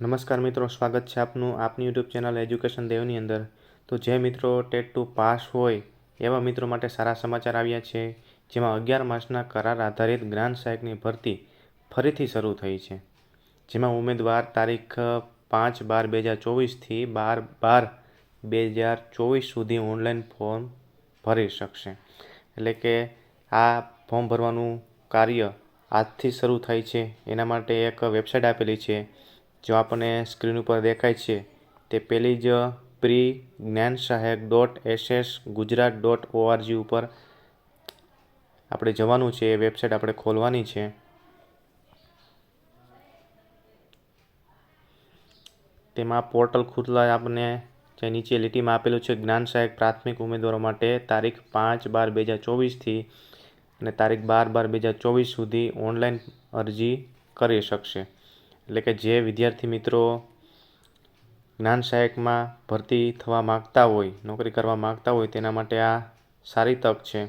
નમસ્કાર મિત્રો, સ્વાગત છે આપનું આપની યુટ્યુબ ચેનલ એજ્યુકેશન દેવની અંદર. તો જે મિત્રો ટેટ ટુ પાસ હોય, એવા મિત્રો માટે સારા સમાચાર આવ્યા છે, જેમાં અગિયાર માસના કરાર આધારિત જ્ઞાન સહાયકની ભરતી ફરીથી શરૂ થઈ છે. જેમાં ઉમેદવાર તારીખ પાંચ બાર બે હજાર ચોવીસથી બાર બાર બે હજાર ચોવીસ સુધી ઓનલાઈન ફોર્મ ભરી શકશે. એટલે કે આ ફોર્મ ભરવાનું કાર્ય આજથી શરૂ થાય છે. એના માટે એક વેબસાઇટ આપેલી છે જો આપણને સ્ક્રીન ઉપર દેખાય છે, તે પેલી જ pre Gyan Sahayak dot SS Gujarat dot ORG ઉપર આપણે જવાનું છે. એ વેબસાઇટ આપણે ખોલવાની છે. તેમાં પોર્ટલ ખુદલા આપણને જે નીચે લીટીમાં આપેલું છે, જ્ઞાન સહાયક પ્રાથમિક ઉમેદવારો માટે તારીખ પાંચ બાર બે હજાર ચોવીસથી અને તારીખ બાર બાર બે હજાર ચોવીસ સુધી ઓનલાઈન અરજી કરી શકશે. એટલે કે જે વિદ્યાર્થી મિત્રો જ્ઞાન સહાયકમાં ભરતી થવા માગતા હોય, નોકરી કરવા માગતા હોય, તેના માટે આ સારી તક છે.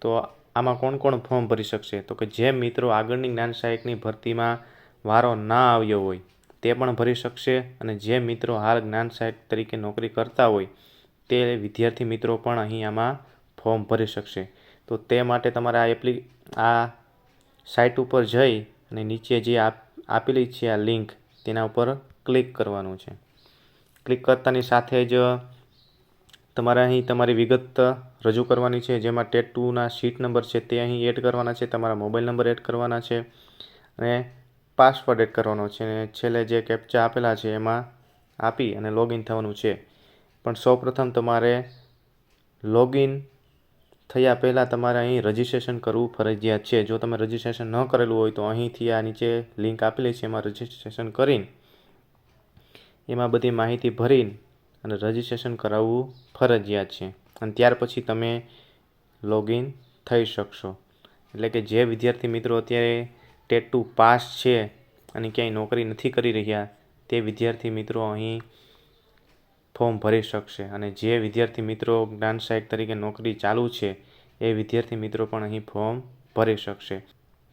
તો આમાં કોણ કોણ ફોર્મ ભરી શકશે? તો કે જે મિત્રો આગળની જ્ઞાન સહાયકની ભરતીમાં વારો ના આવ્યો હોય, તે પણ ભરી શકશે અને જે મિત્રો હાલ જ્ઞાન સહાયક તરીકે નોકરી કરતા હોય, તે વિદ્યાર્થી મિત્રો પણ અહીં આમાં ફોર્મ ભરી શકશે. તો તે માટે તમારે આ એપ્લિ, આ સાઇટ ઉપર જઈ અને નીચે જે આપ આપેલી છે આ લિંક, તેના ઉપર ક્લિક કરવાનું છે. ક્લિક કરતાની સાથે જ તમારે અહીં તમારી વિગત રજૂ કરવાની છે, જેમાં ટેટ ટુના સીટ નંબર છે તે અહીં એડ કરવાના છે, તમારા મોબાઈલ નંબર એડ કરવાના છે અને પાસવર્ડ એડ કરવાનો છે. અને છેલ્લે જે કેપ્ચા આપેલા છે એમાં આપી અને લોગિન થવાનું છે. પણ સૌપ્રથમ તમારે લોગિન થયા પહેલાં તમારે અહીં રજિસ્ટ્રેશન કરવું ફરજિયાત છે. જો તમે રજિસ્ટ્રેશન ન કરેલું હોય તો અહીંથી આ નીચે લિંક આપેલી છે, એમાં રજિસ્ટ્રેશન કરીને એમાં બધી માહિતી ભરીને અને રજિસ્ટ્રેશન કરાવવું ફરજિયાત છે. અને ત્યાર પછી તમે લોગિન થઈ શકશો. એટલે કે જે વિદ્યાર્થી મિત્રો અત્યારે ટેટ ટુ પાસ છે અને ક્યાંય નોકરી નથી કરી રહ્યા, તે વિદ્યાર્થી મિત્રો અહીં ફોર્મ ભરી શકશે. અને જે વિદ્યાર્થી મિત્રો જ્ઞાન સહાયક તરીકે નોકરી ચાલુ છે, એ વિદ્યાર્થી મિત્રો પણ અહીં ફોર્મ ભરી શકશે.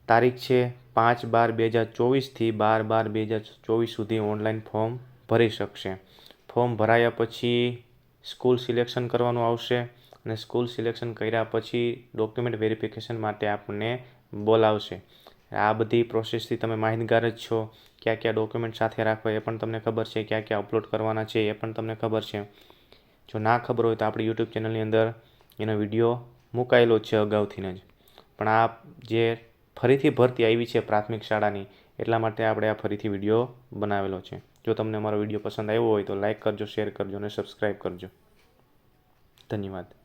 તારીખ છે પાંચ બાર બે હજાર ચોવીસથી બાર બાર બે હજાર ચોવીસ સુધી ઓનલાઈન ફોર્મ ભરી શકશે. ફોર્મ ભરાયા પછી સ્કૂલ સિલેક્શન કરવાનું આવશે અને સ્કૂલ સિલેક્શન કર્યા પછી ડોક્યુમેન્ટ વેરિફિકેશન માટે આપણને બોલાવશે. આ બધી પ્રોસેસથી તમે માહિતગાર જ છો. કયા કયા ડોક્યુમેન્ટ સાથે રાખવા એ પણ તમને ખબર છે. ક્યાં ક્યાં અપલોડ કરવાના છે એ પણ તમને ખબર છે. જો ના ખબર હોય તો આપણી યુટ્યુબ ચેનલની અંદર એનો વીડિયો મુકાયેલો છે અગાઉથીને જ. પણ આ જે ફરીથી ભરતી આવી છે પ્રાથમિક શાળાની, એટલા માટે આપણે આ ફરીથી વીડિયો બનાવેલો છે. જો તમને અમારો વીડિયો પસંદ આવ્યો હોય તો લાઇક કરજો શેર કરજો અને સબસ્ક્રાઈબ કરજો. ધન્યવાદ.